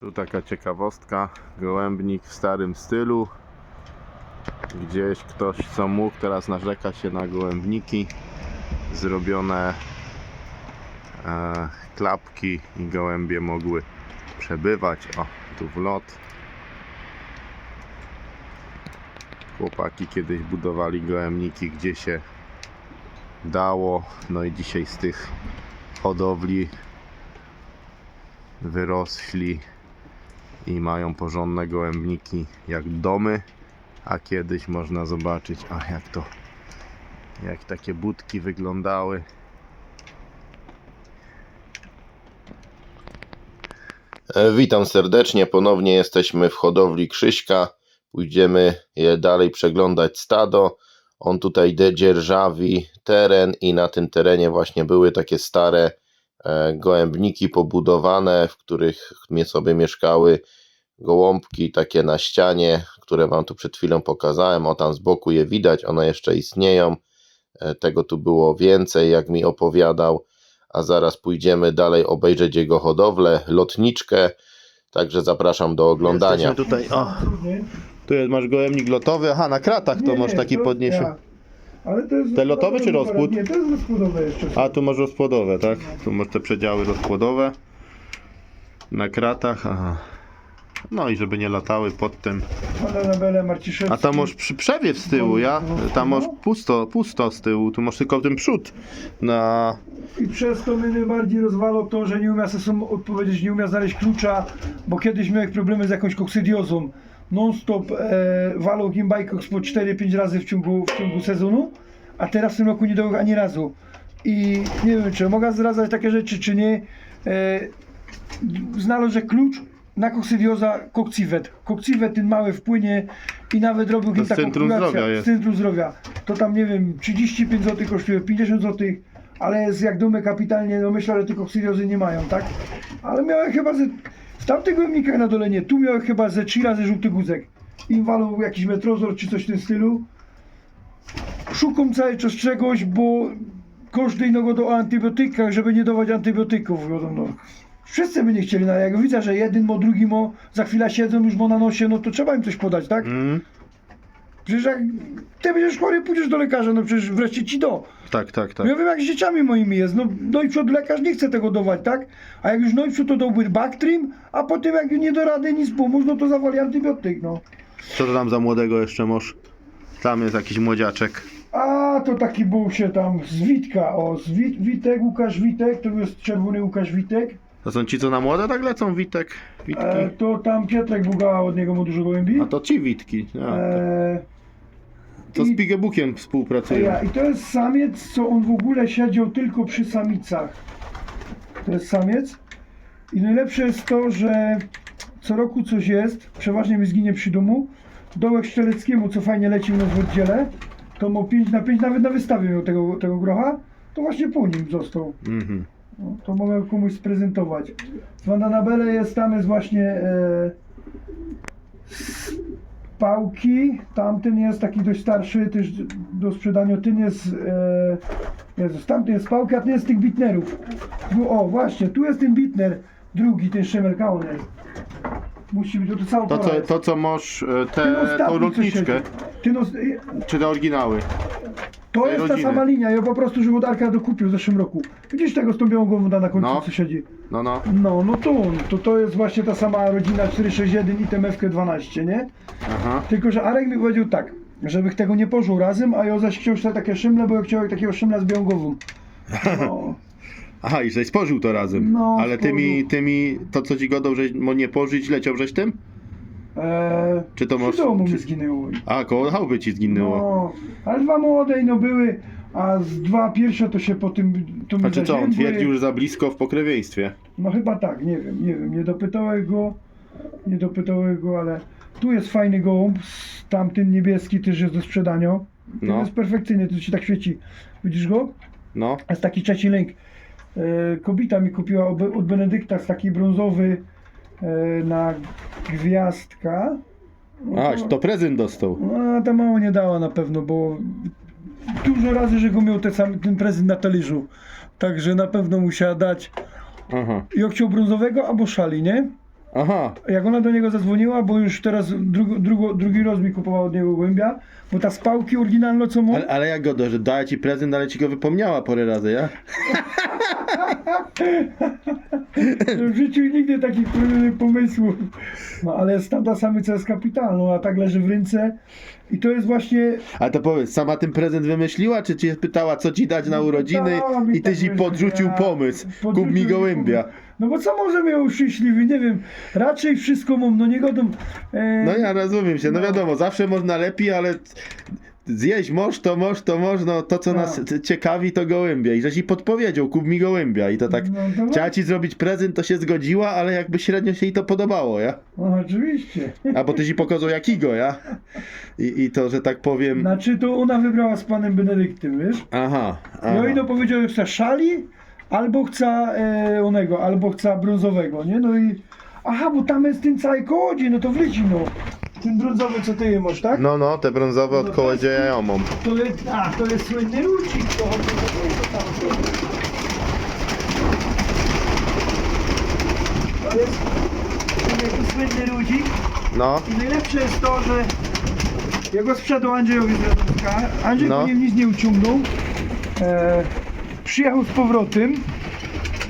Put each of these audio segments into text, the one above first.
Tu taka ciekawostka, gołębnik w starym stylu. Gdzieś ktoś co mógł, teraz narzeka się na gołębniki. Zrobione e, klapki i gołębie mogły przebywać. O, tu wlot. Chłopaki kiedyś budowali gołębniki gdzie się dało. No i dzisiaj z tych hodowli wyrośli i mają porządne gołębniki jak domy, a kiedyś można zobaczyć, a jak to, jak takie budki wyglądały. E, Witam serdecznie, ponownie jesteśmy w hodowli Krzyśka. Pójdziemy dalej przeglądać stado. On tutaj dzierżawi teren i na tym terenie właśnie były takie stare e, gołębniki pobudowane, w których sobie mieszkały gołąbki takie na ścianie, które Wam tu przed chwilą pokazałem. O tam z boku je widać, one jeszcze istnieją. E, Tego tu było więcej, jak mi opowiadał a zaraz pójdziemy dalej obejrzeć jego hodowlę, lotniczkę. Także zapraszam do oglądania. Jesteśmy tutaj, o, tu jest, masz gołębnik lotowy, aha, na kratach to masz taki ja. Ale to jest Te lotowe czy rozpłód? Nie, to jest rozpłodowe jeszcze. A tu masz rozpłodowe, tak? Tu masz te przedziały rozpłodowe na kratach, aha. No i żeby nie latały pod tym. A tam masz przy przewiew z tyłu, ja? Tam masz pusto, pusto z tyłu, tu masz tylko ten przód na... I przez to mnie najbardziej rozwalał to, że nie umia sobie odpowiedzieć, nie umia znaleźć klucza, bo kiedyś miałem problemy z jakąś koksydiozą. Non-stop e, walał Gimbajkox po 4-5 razy w ciągu, w ciągu sezonu, a teraz w tym roku nie dał ani razu. I nie wiem, czy mogę zdradzać takie rzeczy, czy nie. E, znalazł klucz na koksidioza kokciwet. Kokciwet ten mały wpłynie i nawet robił To z Centrum Zdrowia jest. Z Centrum Zdrowia. To tam nie wiem, 35 zł kosztuje, 50 zł, ale jest jak domy kapitalnie, no myślę, że tych koksidiozy nie mają, tak? Ale miałem chyba ze, w tamtych gołębnikach na dole nie, tu miałem chyba ze 3 razy żółty guzek. Im walą jakiś metrozor czy coś w tym stylu. Szukam cały czas czegoś, bo każdy innego do antybiotyka, żeby nie dawać antybiotyków, wiadomo. Wszyscy by nie chcieli, no jak widzę, że jeden mo, drugi mo, za chwilę siedzą już mo na nosie, no to trzeba im coś podać, tak? Mm, Przecież jak ty będziesz chory, pójdziesz do lekarza, no przecież wreszcie ci do. tak, tak, tak. Ja wiem jak z dzieciami moimi jest, no najprzód lekarz nie chce tego dawać, tak? A jak już najprzód to dałby Bactrim, a potem jak nie da rady nic pomóc, no to zawali antybiotyk, no. Co to tam za młodego jeszcze masz? Tam jest jakiś młodziaczek. A to taki był się tam z Witka, o, z Wit, Witek, Łukasz Witek, to jest czerwony Łukasz Witek. To są ci, co na młode tak lecą? Witek? Witki? E, to tam Piotrek Bugała, od niego ma dużo gołębi. A to ci Witki. A, to, E, to z i- Pigebukiem współpracują. Ja, I to jest samiec, co on w ogóle siedział tylko przy samicach. To jest samiec. I najlepsze jest to, że co roku coś jest, przeważnie mi zginie przy domu. Dołek Szczeleckiemu, co fajnie leci u nas w oddziele, to ma 5 na 5, nawet na wystawie miał tego, tego grocha, to właśnie po nim został. Mhm. No, to mogę komuś sprezentować. Z Vandanabele jest tam jest właśnie e, z pałki. Tamten jest taki dość starszy, też do sprzedania. Ten jest. E, Jezus, tamten jest pałki, a ten jest tych bitnerów. O, właśnie, tu jest ten bitner, drugi, ten szemelkaon jest. Musi być, to, to cała To, co, to co masz, e, te, tą lotniczkę. Ten os- czy te oryginały? To jest rodziny. ta sama linia, ja po prostu żołdarka dokupił w zeszłym roku. Widzisz tego z tą białą głową na końcu, No. co siedzi? No, no. No, no to, to to jest właśnie ta sama rodzina 461 i TMF 12, nie? Aha. Tylko, że Arek mi powiedział tak, żebych tego nie pożył razem, a ja zaś chciał sobie takie szymle, bo ja chciał takiego szymla z białą głową. No, Aha, i żeś spożył to razem. No, Ale tymi, spożył. tymi, to co ci godą, że mo nie pożyć, leciał żeś tym? Eee, Czy to przy masz- domu mi zginęło. A, koło chałupy ci zginęło. No, ale dwa młode no były, a z dwa pierwsze to się po tym... To mi Znaczy co, on zaziębły. twierdził, że za blisko w pokrewieństwie. No chyba tak, nie wiem, nie wiem, nie dopytałem go, nie dopytałem go, ale tu jest fajny gołąb, s- tamten niebieski też jest do sprzedania. To No. jest perfekcyjny, to się tak świeci. Widzisz go? No. Jest taki trzeci lęk. E, kobieta mi kupiła od, od Benedykta z taki brązowy na gwiazdka. No A, to prezent dostał. no, ta mało nie dała na pewno, bo dużo razy, że go miał ten, sam, ten prezent na talerzu. Także na pewno musiała dać. Aha. I chciał brązowego albo szali, nie? Aha. Jak ona do niego zadzwoniła, bo już teraz drugo, drugo, drugi raz mi kupowała od niego gołębia, bo ta spałki oryginalno co mu... Ale, ale jak go do, że dała ci prezent, ale ci go wypomniała parę razy, ja? W życiu nigdy takich e, pomysłów. No ale jest tamta samica jest kapitalną, a tak leży w ręce i to jest właśnie... Ale to powiedz, sama ten prezent wymyśliła, czy cię pytała, co ci dać na urodziny mi i tyś tak jej podrzucił pomysł, kup Podrzucił mi mi gołębia. No bo co może mnie uszczęśliwi, nie wiem, raczej wszystko mam, no nie godą... E, No ja rozumiem się, no No. wiadomo, zawsze można lepiej, ale zjeść moż, to moż, to można, to co No. nas c- ciekawi to gołębia i że ci podpowiedział, kup mi gołębia i to tak, No to- chciała ci zrobić prezent, to się zgodziła, ale jakby średnio się jej to podobało, ja? No oczywiście. A bo ty ci pokazał jakiego, ja? I, I to, że tak powiem, Znaczy to ona wybrała z panem Benedyktym, wiesz? aha, aha. No i no powiedział, że chce szali, albo chce e, onego, albo chce brązowego, nie? No i... Aha, bo tam jest ten cały kołodziej, no to wleci, no. Ten brązowy, co ty masz, tak? No, no, te brązowe od No to kołodzieja ja mam. To jest, a, to jest słynny rucik, to chodzi do tego tam. To jest słynny ludzik No, i najlepsze jest to, że ja go sprzedał Andrzejowi z Radomska. Andrzej No. po nim nic nie uciągnął. E, przyjechał z powrotem.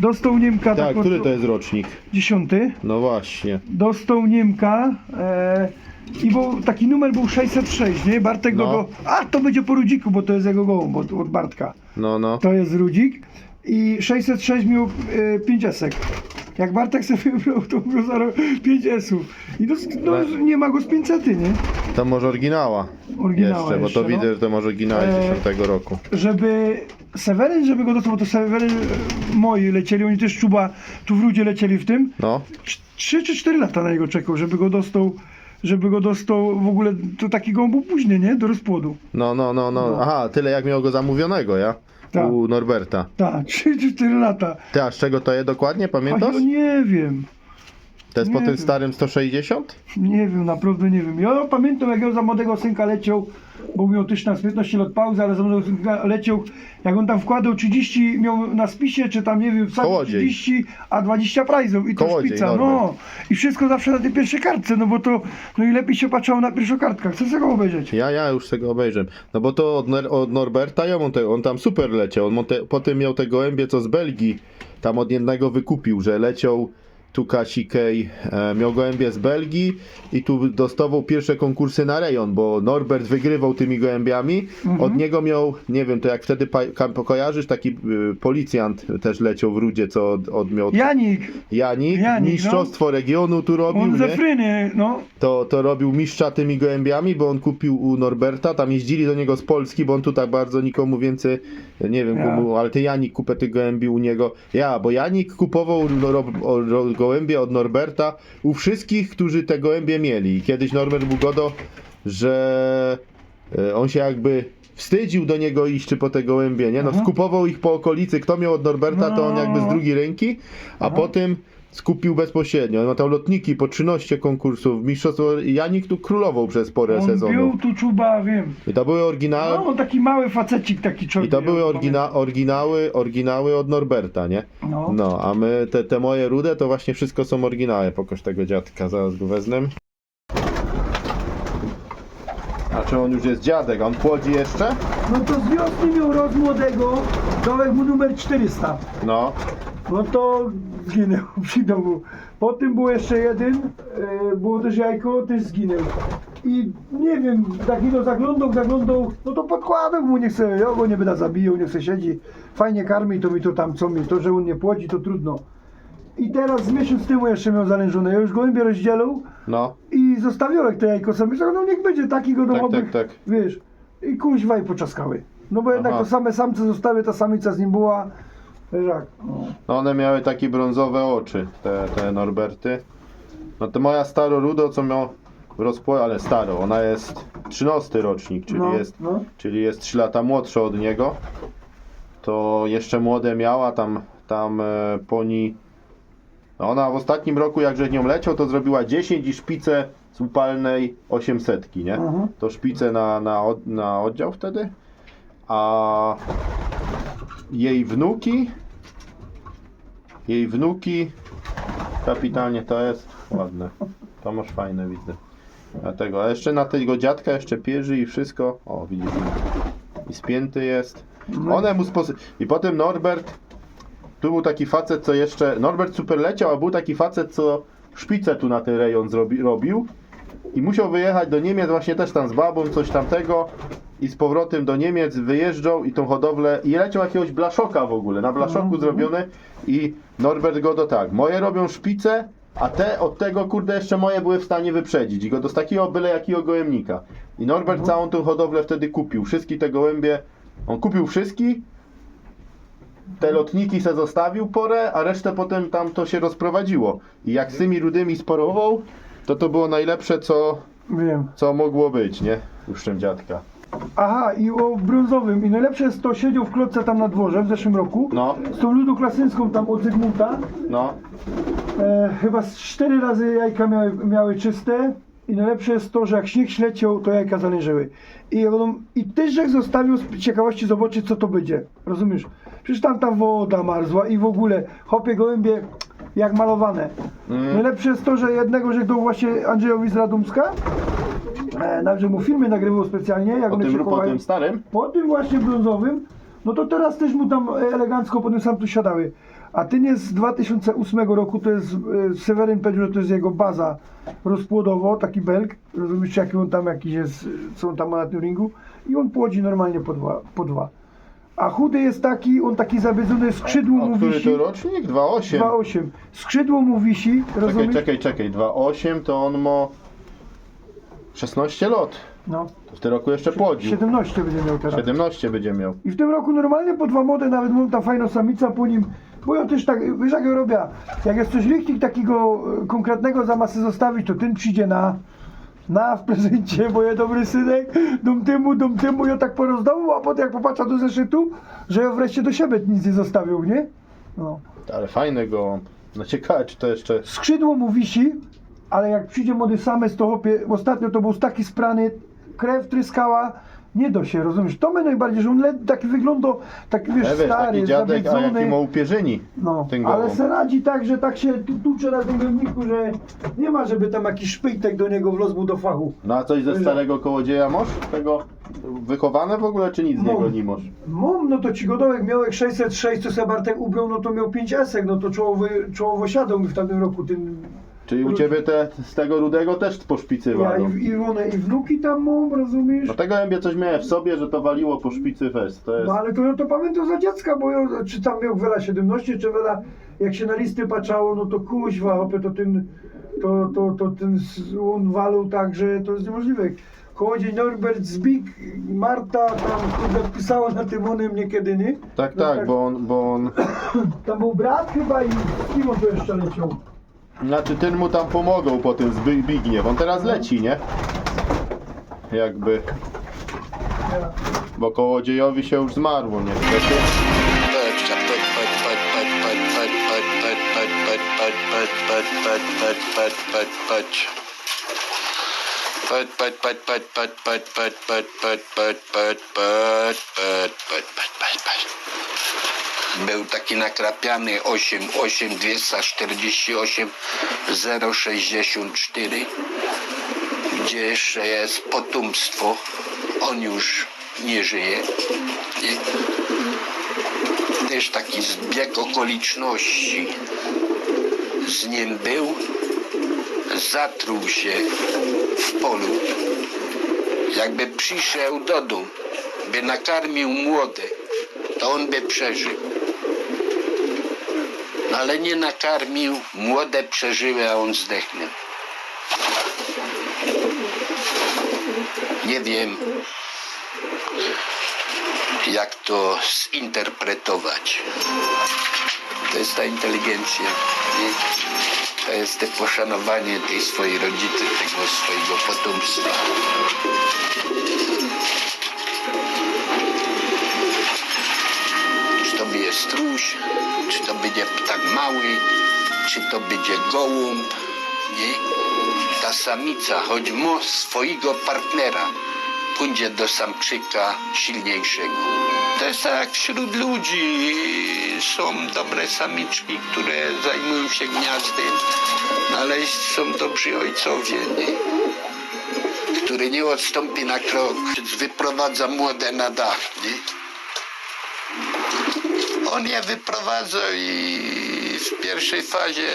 Dostał Niemka tak, taką- który to jest rocznik? Dziesiąty. No właśnie. Dostał Niemka. E, I był, taki numer był 606, nie? Bartek No. go. A to będzie po Rudziku, bo to jest jego gołąb od, od Bartka. No, no. To jest Rudzik. I 606 miał e, 5 esek. Jak Bartek sobie wybrał, to zaraz 5 esów. I to, no, Ale- nie ma go z 500, nie? To może oryginała. Oryginała jeszcze, bo to no. widzę, że to może oryginał z E, 10 roku. Żeby Seweryn, żeby go dostał, bo to Seweryn e, moi lecieli, oni też czuba tu w Rudzie lecieli w tym. No, 3 czy 4 lata na niego czekał, żeby go dostał, żeby go dostał w ogóle, to taki gołąb był późny, nie? Do rozpłodu. no, no, no, no. No. Aha, tyle jak miał go zamówionego, ja? Tak. U Norberta. Tak, 3 czy 4 lata. Ty, a z czego to je dokładnie, A pamiętasz? ja nie wiem. To jest po nie tym wiem. starym 160? Nie wiem, naprawdę nie wiem. Ja pamiętam, jak ja za młodego synka leciał, bo miał też z 15 lat pauzy, ale leciał, jak on tam wkładał 30, miał na spisie, czy tam, nie wiem, Kołodziej. 30, a 20 prajzów i to Kołodziej, szpica, no. I wszystko zawsze na tej pierwszej kartce, no bo to, no i lepiej się patrzało na pierwszokartkach. Chcesz tego obejrzeć? Ja, ja już tego obejrzę. No bo to od, Nor- od Norberta, ja on, te, on tam super leciał. On te, potem miał te gołębie, co z Belgii tam od jednego wykupił, że leciał tu Kasikej, e, miał gołębie z Belgii i tu dostawał pierwsze konkursy na rejon, bo Norbert wygrywał tymi gołębiami. Mhm. Od niego miał, nie wiem, to jak wtedy kojarzysz, taki y, policjant też leciał w Rudzie, co od, od miał Janik, Janik, Janik, mistrzostwo regionu tu robił, on ze nie? Fryny, no. to, to robił mistrza tymi gołębiami, bo on kupił u Norberta, tam jeździli do niego z Polski, bo on tu tak bardzo nikomu więcej, nie wiem Ja. komu, ale ty Janik kupę tych gołębi u niego. Ja, bo Janik kupował ro, ro, ro, gołębie od Norberta u wszystkich, którzy te gołębie mieli. Kiedyś Norbert był godo, że e, on się jakby wstydził do niego iść czy po te gołębie, nie? No skupował ich po okolicy, kto miał od Norberta, to on jakby z drugiej ręki, a Aha. potem skupił bezpośrednio. No tam lotniki po 13 konkursów, mistrzostwo, Janik tu królował przez porę On sezonu. bił tu czuba, wiem. I to były oryginały, No, on taki mały facecik, taki człowiek. i to były orygina, oryginały, oryginały od Norberta, nie? No. No, a my, te, te moje rude, to właśnie wszystko są oryginały. Pokaż tego dziadka, zaraz go wezmę. A czy on już jest dziadek? On płodzi jeszcze? No to z wiosny miał roz młodego, mu numer 400. No. No to zginął przy domu. Potem był jeszcze jeden, e, było też jajko, też zginął. I nie wiem, taki no zaglądał, zaglądał, no to podkładał mu, nie chcę, ja go nie będę zabijał, nie chcę siedzi, fajnie karmi, to mi to tam co mi, to że on nie płodzi, to trudno. I teraz z miesiąc temu jeszcze miał zalężone, ja już gołębie rozdzielał No. i zostawiał jak te jajko sobie, no niech będzie taki go Tak, tak, tak. wiesz, i kuźwa i poczaskały. No bo jednak Aha. to same samce zostały, ta samica z nim była, jak, no. No one miały takie brązowe oczy, te, te Norberty. No to moja staro rudo, co miał rozpło, ale staro, ona jest 13 rocznik, czyli no, jest no. czyli jest 3 lata młodsza od niego, to jeszcze młode miała, tam, tam e, poni... Ona w ostatnim roku, jak nią leciał, to zrobiła 10 i szpicę z upalnej 800, nie? Mhm. To szpicę na, na, na oddział wtedy, a jej wnuki, jej wnuki Kapitalnie to jest. Ładne. To masz fajne, widzę. Dlatego, a jeszcze na tego dziadka jeszcze pierzy i wszystko. O, widzisz. I spięty jest. No. One mu spos... I potem Norbert. Tu był taki facet, co jeszcze. Norbert super leciał, a był taki facet, co szpicę tu na ten rejon zrobi... robił. I musiał wyjechać do Niemiec właśnie też tam z babą, coś tamtego. I z powrotem do Niemiec wyjeżdżał i tą hodowlę. I leciał jakiegoś blaszoka w ogóle. Na blaszoku Mhm. zrobione. I Norbert go do tak. Moje robią szpice, a te od tego kurde jeszcze moje były w stanie wyprzedzić. I go do takiego byle jakiego gołębnika. I Norbert całą tą hodowlę wtedy kupił. Wszystkie te gołębie. On kupił wszystkie. Te lotniki se zostawił porę, a resztę potem tam to się rozprowadziło. I jak z tymi rudymi sparował, to to było najlepsze co, Wiem. co mogło być, nie? Puszczem dziadka. Aha, i o brązowym. I najlepsze jest to, siedział w klotce tam na dworze w zeszłym roku. No, Z tą ludą klasyńską tam od Zygmunta. no. E, chyba z cztery razy jajka miały, miały czyste. I najlepsze jest to, że jak śnieg śleciał, to jajka zależyły. I, on, I tyżek zostawił z ciekawości zobaczyć, co to będzie. Rozumiesz? Przecież tam ta woda marzła i w ogóle hopie gołębie jak malowane. Mm. Najlepsze jest to, że jednego żegnął właśnie Andrzejowi z Radomska. E, nawet że mu filmy nagrywał specjalnie, jak Po one się tym, po tym starym? Po tym właśnie brązowym, no to teraz też mu tam elegancko potem sam tu siadały. A ten jest z 2008 roku, to jest e, Seweryn powiedział, że to jest jego baza rozpłodowo, taki belg, rozumiesz jaki on tam jakiś jest, co on tam ma na tym ringu i on płodzi normalnie po dwa. Po dwa. A chudy jest taki, on taki zabiedzony, skrzydło A mu który wisi, to rocznik? 2,8. 2,8. Skrzydło mu wisi, Czekaj, rozumiesz? czekaj, czekaj. 2,8 to on ma 16 lat. No, To w tym roku jeszcze płodził. 17 będzie miał teraz. 17 będzie miał. I w tym roku normalnie po dwa mody, nawet mam ta fajna samica po nim. Bo ja też tak, wiesz jak ja robię, jak jest coś lichtik takiego e, konkretnego za masę zostawić, to ten przyjdzie na, na w prezencie, bo ja dobry synek, dom temu, dom temu, ja tak porozdawał, a potem jak popatrzę do zeszytu, że ja wreszcie do siebie nic nie zostawił, nie? No. Ale fajny gołąb. No ciekawe, czy to jeszcze... Skrzydło mu wisi, ale jak przyjdzie młody samec, to chłopie, ostatnio to był taki sprany, krew tryskała, nie do się, rozumiesz? To mnie najbardziej, że on le, taki wygląda, taki wiesz, wiesz, stary, taki dziadek, a jaki ma upierzeni. No, ten ale se radzi tak, że tak się tu- tucze na tym gębniku, że nie ma, żeby tam jakiś szpyjtek do niego wlazł do fachu. No a coś ze starego kołodzieja masz? Tego wychowane w ogóle, czy nic z Mam. niego nie masz? Mam, no to ci godołek miał jak 606, co se Bartek ubrał, no to miał 5 esek, no to czołowy, czołowo siadał mi w tamtym roku tym... Czyli u ciebie te z tego rudego też po szpicy Ja walą. i, i one, i wnuki tam mam, rozumiesz? No tego ębie coś miałem w sobie, że to waliło po szpicy fest. To jest... No ale to ja to pamiętam za dziecka, bo ja, czy tam miał Wela 17, czy Wela, jak się na listy patrzało, no to kuźwa, hopie, to ten, to, to, to ten, s- on walał tak, że to jest niemożliwe. Kołodziej Norbert Zbik, Marta tam kurde pisała na tym onym niekiedy, nie? Tak, No tak, bo on, bo on... Tam był brat chyba i z kim on tu jeszcze leciał? Znaczy ten mu tam pomogą po tym Zbigniew. On teraz leci, nie? Jakby... Ja. Bo kołodziejowi się już zmarło niestety. Był taki nakrapiany 8, 8, 248, 064, gdzie jeszcze jest potomstwo. On już nie żyje. I też taki zbieg okoliczności z nim był. Zatruł się w polu. Jakby przyszedł do domu, by nakarmił młode, to on by przeżył. Ale nie nakarmił, młode przeżyły, a on zdechnął. Nie wiem, jak to zinterpretować. To jest ta inteligencja. Nie? To jest te poszanowanie tej swojej rodziny, tego swojego potomstwa. Będzie ptak mały, czy to będzie gołąb, nie? Ta samica, choć ma swojego partnera, pójdzie do samczyka silniejszego. To jest tak jak wśród ludzi. Są dobre samiczki, które zajmują się gniazdem, no ale są dobrzy ojcowie, nie? który nie odstąpi na krok, wyprowadza młode na dach. Nie? on je wyprowadza i w pierwszej fazie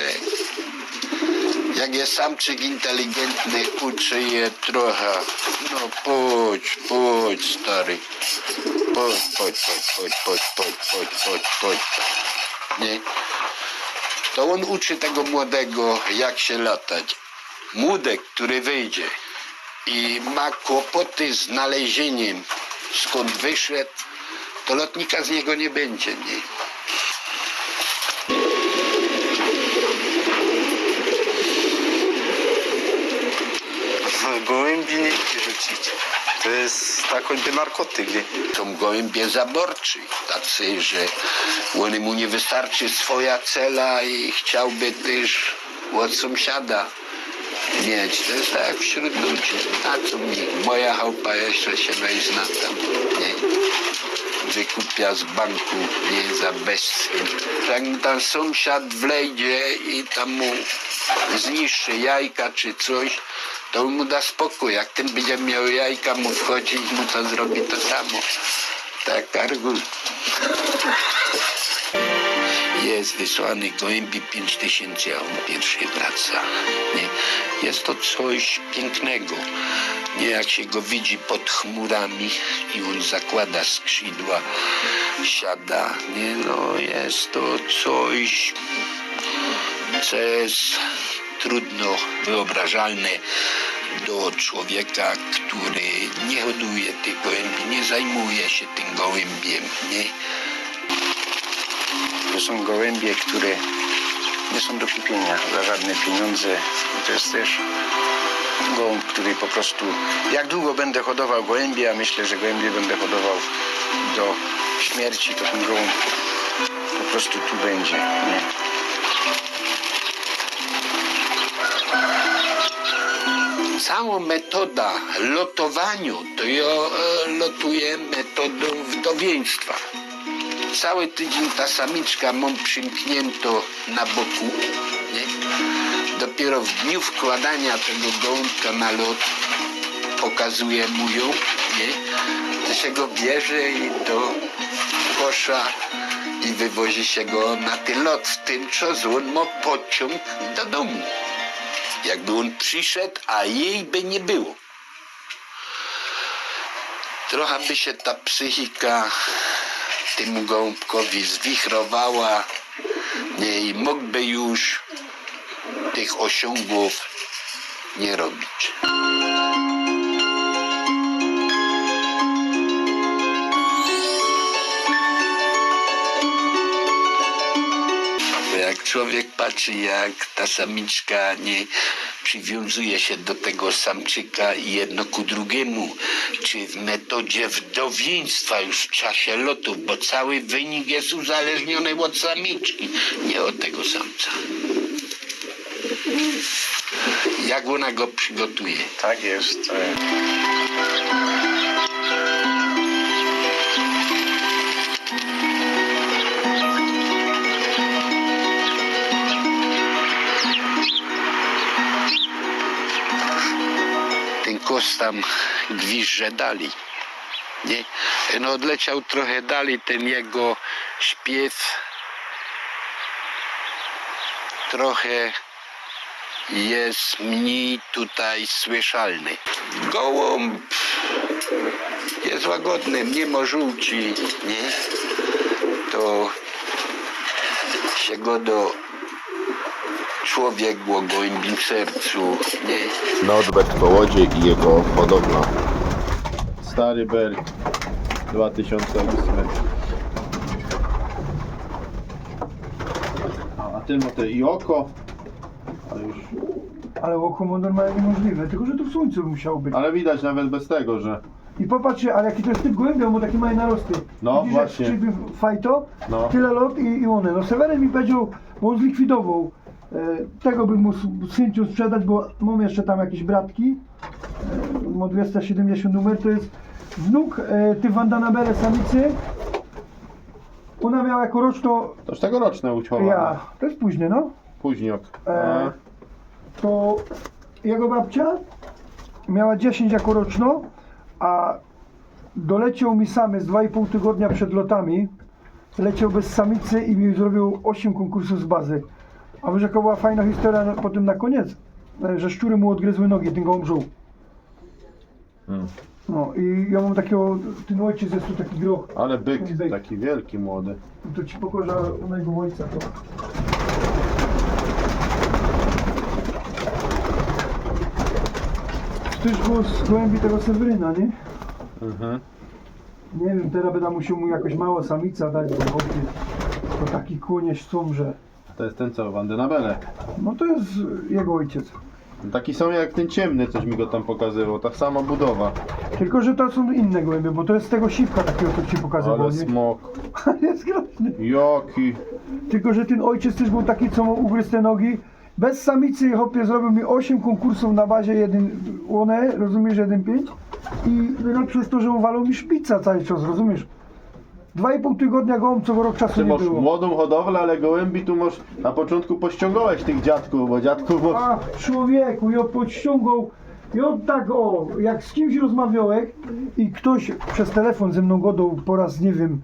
jak jest samczyk inteligentny, uczy je trochę. No pójdź, pójdź stary. Pójdź, pójdź, pójdź, pójdź, pójdź, pójdź, pójdź, pójdź, Nie? To on uczy tego młodego, jak się latać. Młodek, który wyjdzie i ma kłopoty z znalezieniem, skąd wyszedł, to lotnika z niego nie będzie, nie? Gołębi nie rzucić. To jest tak choćby narkotyk. Są gołębie zaborczy, tacy, że one mu nie wystarczy swoja cela i chciałby też od sąsiada mieć. To jest tak wśród ludzi. Na co mi? Moja chałupa jeszcze się weź na tam, nie? Wykupia z banku, nie za bezcen. Mu tam sąsiad wlejdzie i tam mu zniszczy jajka czy coś, to mu da spokój. Jak ten będzie miał jajka mu wchodzić, mu to zrobi to samo. Tak, Argus. Jest wysłany gołębi 5 tysięcy, a on pierwszy wraca. Nie? Jest to coś pięknego. Nie jak się go widzi pod chmurami i on zakłada skrzydła, siada. Nie no, jest to coś, co jest trudno wyobrażalne do człowieka, który nie hoduje tych gołębi, nie zajmuje się tym gołębiem, nie? To są gołębie, które nie są do kupienia za żadne pieniądze. To jest też gołąb, który po prostu... Jak długo będę hodował gołębie, a myślę, że gołębie będę hodował do śmierci, to ten gołąb po prostu tu będzie, nie? Cała metoda lotowaniu to ja e, lotuję metodą wdowieństwa. Cały tydzień ta samiczka mam przymknięto na boku. Nie? Dopiero w dniu wkładania tego gołąbka na lot pokazuje mu ją, nie? To się go bierze i do kosza i wywozi się go na ten lot. W tym czasie on ma pociąg do domu jakby on przyszedł, a jej by nie było. Trochę by się ta psychika temu gołąbkowi zwichrowała nie, i mógłby już tych osiągów nie robić. Jak człowiek patrzy, jak ta samiczka nie przywiązuje się do tego samczyka i jedno ku drugiemu, czy w metodzie wdowieństwa już w czasie lotów, bo cały wynik jest uzależniony od samiczki, nie od tego samca. Jak ona go przygotuje? Tak jest. ten kos tam gwizdże dalej. Nie? No odleciał trochę dalej ten jego śpiew. Trochę jest mniej tutaj słyszalny. Gołąb jest łagodny, mimo żółci, nie? To się go do człowiek o gołębim sercu, nie? Norbert Kołodziej i jego hodowla. Stary Berg 2008. A, a ten ma te i oko. Ale już. Ale oko ma normalnie niemożliwe, tylko że tu w słońcu musiało być. Ale widać nawet bez tego, że. I popatrzcie, ale jaki to jest typ on ma takie małe narosty. No, Widzisz, właśnie. skrzypił fajto, No. tyle lot i, i one. No Seweryn mi powiedział, bo on zlikwidował. E, tego bym mógł z- chęcią sprzedać, bo mam jeszcze tam jakieś bratki. E, ma 270 numer, to jest wnuk e, ty Vandanabere samicy ona miała jako roczno, To już tegoroczne uchowane. ja, to jest później, no, Późniok. E, to jego babcia miała 10 jako roczno, a doleciał mi samy z 2,5 tygodnia przed lotami. Leciał bez samicy i mi zrobił 8 konkursów z bazy. A wiesz jaka była fajna historia potem na koniec? E, Że szczury mu odgryzły nogi, ten gołąbżół. Hmm. No i ja mam takiego, ten ojciec jest tu taki groch. Ale byk, taki wielki, młody. To ci u mojego ojca to. Też było z gołębi tego Seweryna, nie? Mhm. Nie wiem, teraz będę musiał mu jakoś mała samica dać do wody. To taki kłonieś są, że... To jest ten co, Wandenabele. No to jest jego ojciec. Taki sam jak ten ciemny, coś mi go tam pokazywał. Ta sama budowa. Tylko, że to są inne gołębie, bo to jest z tego siwka takiego, co ci pokazywał, Ale nie? smok. jest groźny. Jaki. Tylko, że ten ojciec też był taki, co mu ugryzł te nogi. Bez samicy chłopie zrobił mi 8 konkursów na bazie 1 one, rozumiesz, 1-5 i najlepsze jest to, że uwalał mi szpica cały czas, rozumiesz? Dwa i pół tygodnia gołąbców rok czasu Ty nie masz było. młodą hodowlę, ale gołębi tu masz... Na początku pościągałeś tych dziadków, bo dziadków masz... A człowieku, ja podściągał, ja tak o, jak z kimś rozmawiałem i ktoś przez telefon ze mną godał po raz, nie wiem,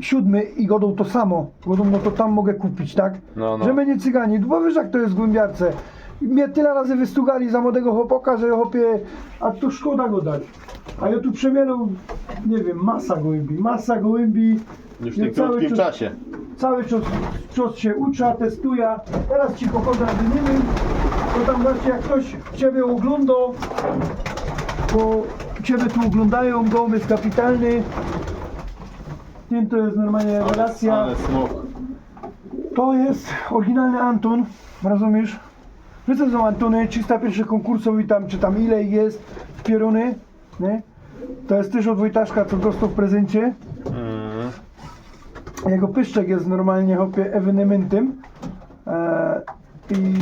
siódmy i godał to samo, godą, no to tam mogę kupić, tak? No, no. Że my nie cygani, bo wiesz jak to jest w głębiarce. Mnie tyle razy wystugali za młodego chłopaka, że chłopie, a to szkoda go dać. A ja tu przemielał, nie wiem, masa gołębi, masa gołębi. Już w tym cały krótkim czas- czasie. Cały czas, czas się ucza, testuje. Teraz ci że nie wiem, to tam właśnie jak ktoś Ciebie ogląda, bo Ciebie tu oglądają, dom jest kapitalny. To jest normalnie relacja. ale smok. To jest oryginalny Anton, rozumiesz? Co są Antony, 301 konkursów i tam, czy tam ile jest w pieruny, nie? To jest też od Wojtaszka, co dostał w prezencie. Mm. Jego pyszczek jest normalnie hopie ewenementem e, i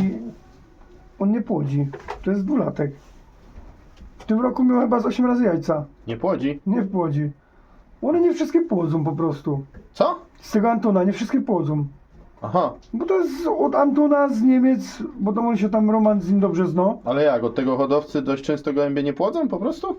on nie płodzi. To jest dwulatek. W tym roku miał chyba z 8 razy jajca. Nie płodzi. Nie płodzi. One nie wszystkie płodzą po prostu. Co? Z tego Antona nie wszystkie płodzą. Aha. Bo to jest od Antona z Niemiec, bo to on się tam Roman z nim dobrze zna. Ale jak, od tego hodowcy dość często gołębie nie płodzą po prostu?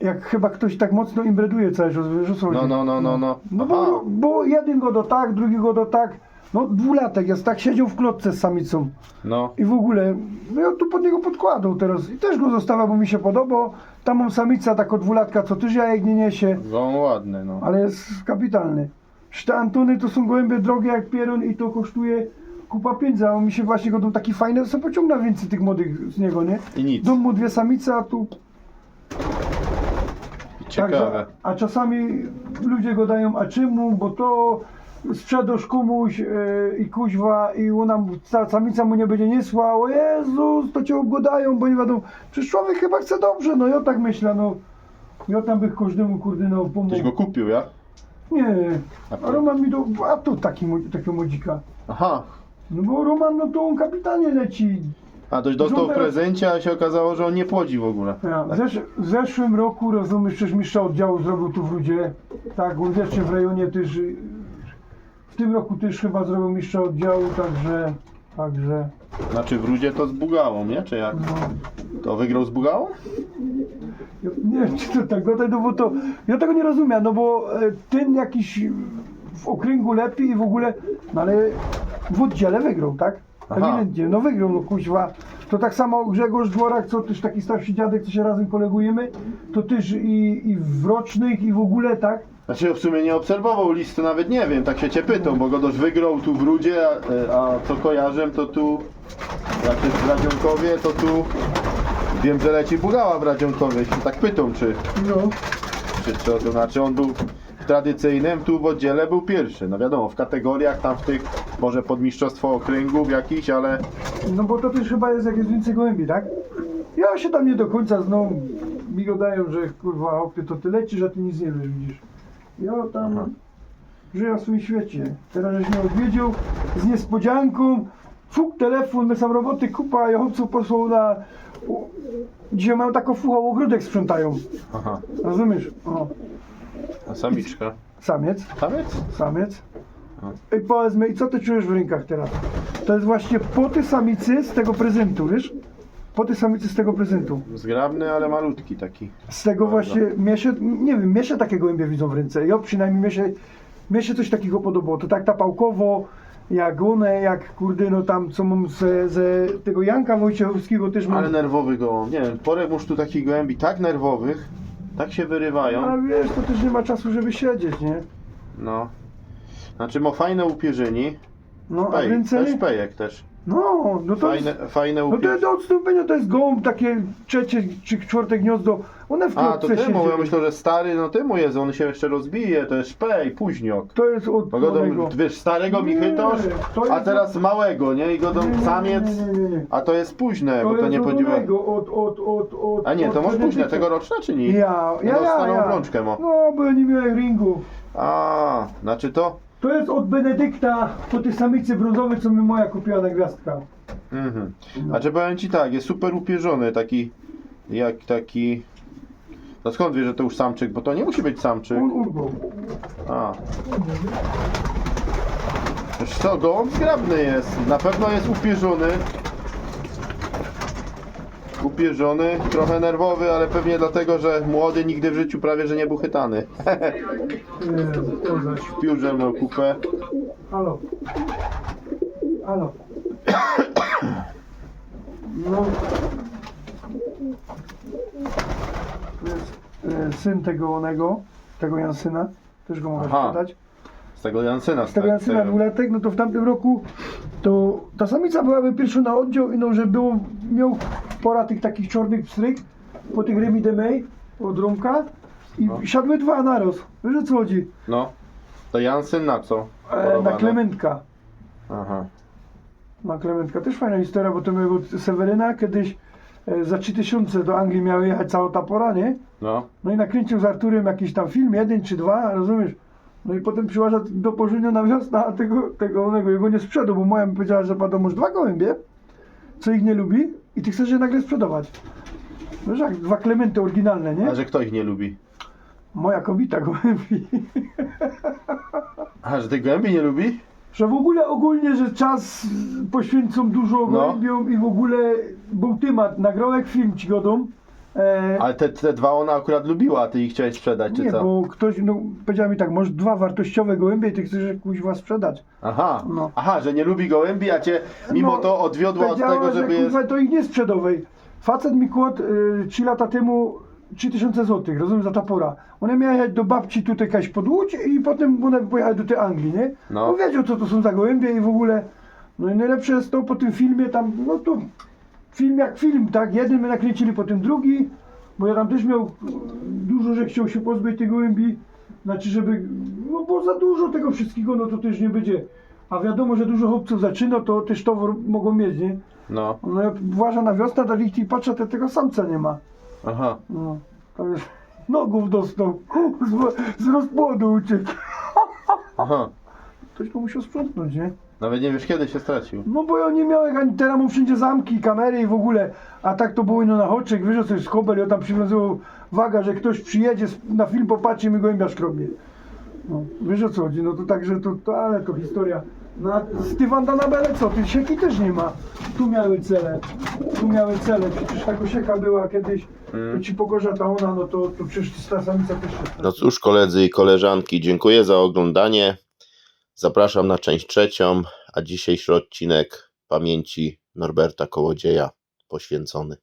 Jak chyba ktoś tak mocno imbreduje cały czas, wiesz o co No, no, no, no, no. No Aha. bo, bo jeden go do tak, drugi go do tak. No dwulatek jest, tak siedział w klotce z samicą. No. I w ogóle, no ja tu pod niego podkładał teraz i też go zostawiam, bo mi się podoba. Tam mam samica, taka dwulatka, co też jajek nie niesie, Gołąb ładny, no. ale jest kapitalny. Przecież Te Antony to są gołębie drogie jak pierun i to kosztuje kupa pieniędzy, a on mi się właśnie go taki fajny, to sobie więcej tych młodych z niego, nie? I nic. Dom mu dwie samice, a tu... Ciekawe. Także, a czasami ludzie go dają, a czemu, bo to sprzedaż komuś e, i kuźwa i ona, ta samica mu nie będzie niesła, o Jezus, to cię obgodają, bo nie wiadomo, przecież człowiek chyba chce dobrze, no ja tak myślę, no. Ja tam bych każdemu kurde no pomógł. Ktoś go kupił, ja? Nie, A Roman mi do, a tu taki, takiego modzika. Aha. No bo Roman, no to on kapitalnie leci. A dość dostał w prezencie, a się okazało, że on nie płodzi w ogóle. Ja, w, zesz w zeszłym roku, rozumiesz, przecież mistrza oddziału zrobił tu w Rudzie. Tak, on jeszcze w rejonie też. W tym roku też chyba zrobił mistrza oddziału, także. Także. Znaczy w Rudzie to z Bugałą, nie? Czy jak? No, To wygrał z Bugałą? ja nie wiem, czy to tak, no bo to. Ja tego nie rozumiem, no bo e, ten jakiś w okręgu lepiej i w ogóle. No ale w oddziale wygrał, tak? Aha. Ewidentnie, no wygrał, no kuźwa. To tak samo Grzegorz Dworak, co też taki starszy dziadek, co się razem kolegujemy, to też i, i w rocznych, i w ogóle, tak? Znaczy w sumie nie obserwował listy, nawet nie wiem, tak się cię pytał, bo go dość wygrał tu w Rudzie, a, a co kojarzę, to tu, jak jest w Radzionkowie, to tu wiem, że leci Bugała w Radzionkowie, się tak pytał, czy, No. czy co, to znaczy on był w tradycyjnym, tu w oddziale był pierwszy, no wiadomo, w kategoriach tam w tych, może pod mistrzostwo okręgów jakiś, ale No bo to też chyba jest jak jest więcej gołębi, tak? Ja się tam nie do końca znowu mi go dają, że kurwa opie to ty lecisz, a ty nic nie wiesz, widzisz. Ja tam Aha. żyję w swoim świecie. Teraz żeś mnie odwiedził z niespodzianką. Fuk, telefon, my sam roboty, kupa, ja chłopców posłał na... u- Dzisiaj mam taką fuchą, ogródek sprzątają. aha, Rozumiesz? O, a samiczka, samiec, samiec? samiec. I powiedz mi, co ty czujesz w rękach teraz? To jest właśnie po tej samicy z tego prezentu, wiesz? Po tej samicy z tego prezentu. Zgrabny, ale malutki taki. Z tego właśnie, mnie się, nie wiem, mnie się takie gołębie widzą w ręce. Ja przynajmniej mnie się, mnie się coś takiego podobało. To tak tapałkowo, jak one, jak kurde, no tam co mam ze, ze tego Janka Wojciechowskiego też mam. Ale nerwowy gołąb. Nie wiem, porę już tu takich gołębi tak nerwowych, tak się wyrywają. A wiesz, to też nie ma czasu, żeby siedzieć, nie? No. Znaczy ma fajne upierzyni. No, a w Pej, ręce? też pejek też. No, no to Fajne, jest, fajne no to do odstąpienia, to jest gołąb, takie trzecie czy czwarte gniazdo. One w A, to klatce ty siedzą. mówię, myślę, że stary, no ty mu jest, on się jeszcze rozbije, to jest szpej, późniok. To jest od Bo go onego. do, wiesz, starego Nie, chytosz, to a teraz małego, nie? I go do Nie, nie, nie, samiec, nie, nie, nie. a to jest późne, bo to nie od onego, od, od, od, od, A nie, to od masz późne, tegoroczne czy nie? Ja, ja, no, ja, ja. ma. No, bo ja nie miałem ringu. A, znaczy to? To jest od Benedykta po tej samicy brązowej, co mi moja kupiła na gwiazdka. Mhm. Znaczy powiem ci tak, jest super upierzony, taki, jak taki... No skąd wiesz, że to już samczyk, bo to nie musi być samczyk. Un urgo. A. Wiesz co, gołąb zgrabny jest. Na pewno jest upierzony. Upierzony, trochę nerwowy, ale pewnie dlatego, że młody nigdy w życiu prawie że nie był chytany. Zaś. Piórze miał kupę. Halo. Halo. No. E, syn tego onego, tego Jansyna. Też go mogę Aha. spytać. Z tego Jansyna. Z tego Jansyna dwulatek, no to w tamtym roku to ta samica byłaby pierwsza na oddział i no, że było, miał pora tych takich czarnych pstryk po tych Remi de May od Romka i No. siadły dwa naraz. Wiesz o co chodzi? No. To Jansyn na co? E, na? Klementka. Aha. Na Klementka. Też fajna historia, bo to mojego Seweryna kiedyś e, za 3000 do Anglii miała jechać cała ta pora, nie? No. No i nakręcił z Arturem jakiś tam film, jeden czy dwa, rozumiesz? No i potem przyłaża do pożyczenia na wiosnę, a tego, tego onego jego nie sprzedał, bo moja mi powiedziała, że padł może dwa gołębie, co ich nie lubi i ty chcesz je nagle sprzedawać. Wiesz jak dwa Klementy oryginalne, nie? A że kto ich nie lubi? Moja kobieta gołębi. A że tych gołębi nie lubi? Że w ogóle ogólnie, że czas poświęcą dużo No. gołębiom i w ogóle był temat, nagrał jak film ci godą. E, Ale te, te dwa ona akurat lubiła, a ty ich chciałeś sprzedać, czy nie, co? bo ktoś no, powiedział mi tak, może dwa wartościowe gołębie i ty chcesz kuźwa sprzedać. Aha, No. aha, że nie lubi gołębi, a cię mimo No, to odwiodła od Powiedziała, tego, żeby że je... kurwa, to ich nie sprzedowej. Facet mi kładł y, 3 lata temu 3000 zł, rozumiem, za ta pora. One miały jechać do babci tutaj jakaś pod Łódź i potem one pojechały do tej Anglii, nie? No. No. wiedział, co to są za gołębie i w ogóle... No i najlepsze jest to po tym filmie tam, no to film jak film, tak? Jeden my nakręcili, potem drugi, bo ja tam też miał dużo, że chciał się pozbyć tych gołębi. Znaczy, żeby, no bo za dużo tego wszystkiego, no to też nie będzie. A wiadomo, że dużo chłopców zaczyna, to też towar mogą mieć, nie? No, No jak właża na wiosnę, to ich i patrzę, to tego samca nie ma. aha. No, to już nogów dostał, z, z rozpłodu uciekł. Aha. Ktoś go musiał sprzątnąć, nie? Nawet nie wiesz kiedy się stracił. No bo ja nie miałem, ani teraz mu wszędzie zamki, kamery i w ogóle, a tak to było ino na hoczek, wiesz, coś z kobel, ja tam przywiązywał waga, że ktoś przyjedzie, na film popatrzy i mi gołębia szkrobnie. No, wiesz o co chodzi, no to także to, to ale to historia. No a Stywanda na bele co, ty sieki też nie ma. Tu miały cele, tu miały cele, przecież ta sieka była kiedyś, to ci pogorza ta ona, no to, to przecież ta samica też się No cóż, koledzy i koleżanki, dziękuję za oglądanie. Zapraszam na część trzecią, a dzisiejszy odcinek pamięci Norberta Kołodzieja poświęcony.